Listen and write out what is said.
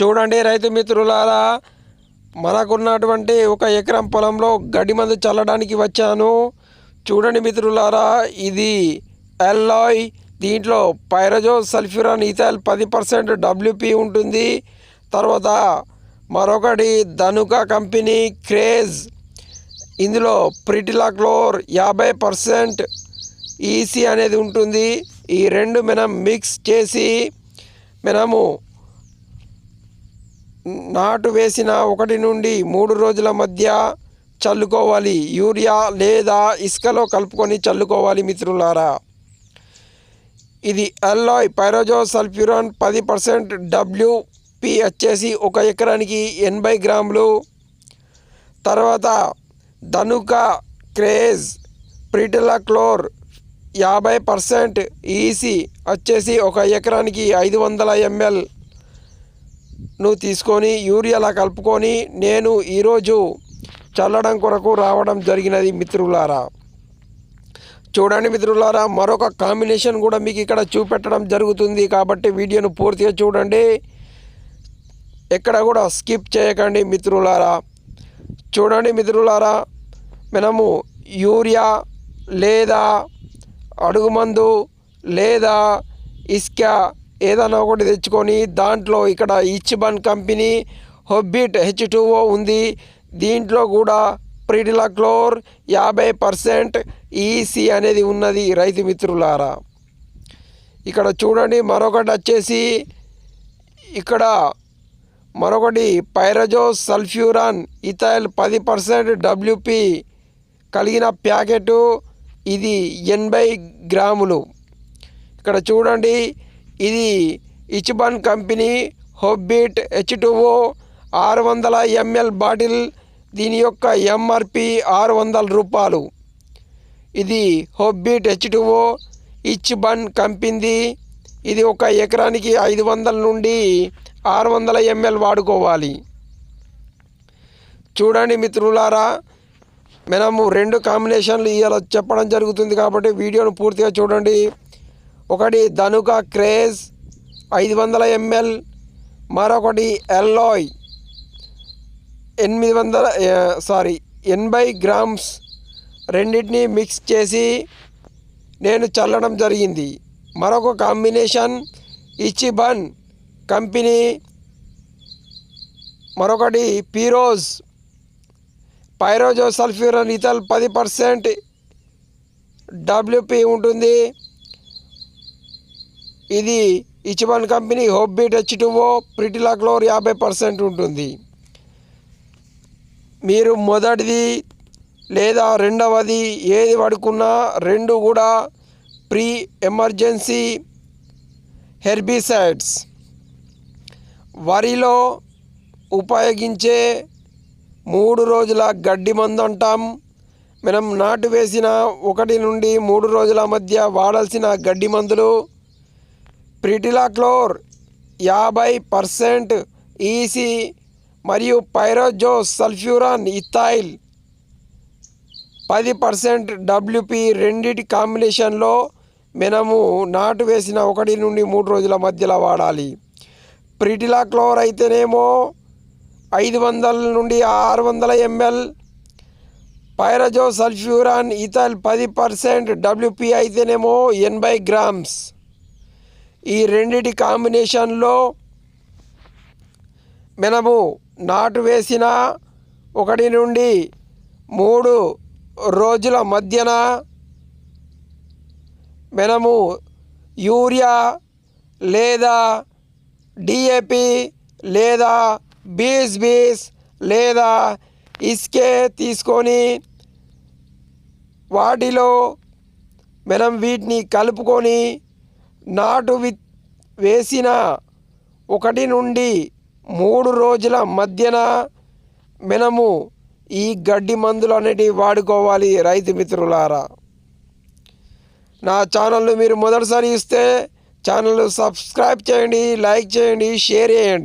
చూడండి రైతు మిత్రులారా మనకున్నటువంటి ఒక ఎకరం పొలంలో గడ్డి మందు చల్లడానికి వచ్చాను. చూడండి మిత్రులారా ఇది ఎల్లాయ్ దీంట్లో పైరజో సల్ఫ్యూరాన్ ఇథైల్ పది పర్సెంట్ డబ్ల్యూపీ ఉంటుంది. తర్వాత మరొకటి ధనుక కంపెనీ క్రేజ్ ఇందులో ప్రిటిలాక్లోర్ యాభై పర్సెంట్ ఈసీ అనేది ఉంటుంది. ఈ రెండు మనం మిక్స్ చేసి మనము నాటు వేసిన ఒకటి నుండి మూడు రోజుల మధ్య చల్లుకోవాలి. యూరియా లేదా ఇసుకలో కలుపుకొని చల్లుకోవాలి మిత్రులారా. ఇది అల్లాయ్ పైరోజో సల్ఫ్యూరాన్ పది పర్సెంట్ డబ్ల్యూపి వచ్చేసి ఒక ఎకరానికి ఎనభై గ్రాములు. తర్వాత ధనుక క్రేజ్ ప్రిటిలాక్లోర్ యాభై పర్సెంట్ ఈసీ వచ్చేసి ఒక ఎకరానికి ఐదు వందల ఎంఎల్ నువ్వు తీసుకొని యూరియాలా కలుపుకొని నేను ఈరోజు చల్లడం కొరకు రావడం జరిగినది మిత్రులారా. చూడండి మిత్రులారా మరొక కాంబినేషన్ కూడా మీకు ఇక్కడ చూపెట్టడం జరుగుతుంది కాబట్టి వీడియోను పూర్తిగా చూడండి. ఎక్కడ కూడా స్కిప్ చేయకండి మిత్రులారా. చూడండి మిత్రులారా మనము యూరియా లేదా అడుగుమందు లేదా ఇసుక ఏదైనా ఒకటి తెచ్చుకొని దాంట్లో ఇక్కడ Ichiban company Hobbit H two O ఉంది. దీంట్లో కూడా ప్రిడిలాక్లోర్ యాభై పర్సెంట్ ఈసీ అనేది ఉన్నది రైతు మిత్రులారా. ఇక్కడ చూడండి మరొకటి వచ్చేసి ఇక్కడ మరొకటి పైరజో సల్ఫ్యూరాన్ ఇథైల్ పది పర్సెంట్ డబ్ల్యూపి కలిగిన ప్యాకెట్. ఇది ఎనభై గ్రాములు. ఇక్కడ చూడండి ఇది Ichiban company Hobbit H two O ఆరు వందల ఎంఎల్ బాటిల్ దీని యొక్క ఎంఆర్పి ఆరు వందల రూపాయలు. ఇది Hobbit H two O Ichiban company ఇది ఒక ఎకరానికి ఐదు వందల నుండి ఆరు వందల ఎంఎల్ వాడుకోవాలి. చూడండి మిత్రులారా మనము రెండు కాంబినేషన్లు ఇవాళ చెప్పడం జరుగుతుంది కాబట్టి వీడియోను పూర్తిగా చూడండి. ఒకటి ధనుక క్రేజ్ ఐదు వందల ఎంఎల్ మరొకటి ఎల్లోయ్ ఎనిమిది వందల సారీ ఎనభై గ్రామ్స్ రెండింటిని మిక్స్ చేసి నేను చల్లడం జరిగింది. మరొక కాంబినేషన్ ఇచిబన్ కంపెనీ మరొకటి పీరోజ్ పైరోజో సల్ఫ్యూరన్ ఇథల్ పది పర్సెంట్ డబ్ల్యూపీ ఉంటుంది. ఇది Ichiban company Hobbit H two O pretilachlor యాభై పర్సెంట్ ఉంటుంది. మీరు మొదటిది లేదా రెండవది ఏది పడుకున్నా రెండు కూడా ప్రీ ఎమర్జెన్సీ హెర్బిసైడ్స్. వరిలో ఉపయోగించే మూడు రోజుల గడ్డి మందు అంటాం. మనం నాటు వేసిన ఒకటి నుండి మూడు రోజుల మధ్య వాడాల్సిన గడ్డి మందులు ప్రిటిలాక్లోర్ యాభై పర్సెంట్ ఈసీ మరియు పైరోజోస్ సల్ఫ్యూరాన్ ఇథైల్ పది పర్సెంట్ డబ్ల్యూపి రెండిటి కాంబినేషన్లో మినము నాటు వేసిన ఒకటి నుండి మూడు రోజుల మధ్యలో వాడాలి. ప్రిటిలాక్లోర్ అయితేనేమో ఐదు వందల నుండి ఆరు వందల ఎంఎల్ పైరజో సల్ఫ్యూరాన్ ఇథల్ పది పర్సెంట్ డబ్ల్యూపి అయితేనేమో ఎనభై గ్రామ్స్. ఈ రెండిటి కాంబినేషన్లో మనము నాటు వేసిన ఒకటి నుండి మూడు రోజుల మధ్యన మనము యూరియా లేదా డిఏపి లేదా బీస్ బీస్ లేదా ఇస్కే తీసుకొని వాటిలో మనం వీటిని కలుపుకొని నాటు విత్ వేసిన ఒకటి నుండి మూడు రోజుల మధ్యన మనము ఈ గడ్డి మందులు అనేటివి వాడుకోవాలి రైతు మిత్రులారా. నా ఛానల్ను మీరు మొదటిసారి ఇస్తే ఛానల్ సబ్స్క్రైబ్ చేయండి లైక్ చేయండి షేర్ చేయండి.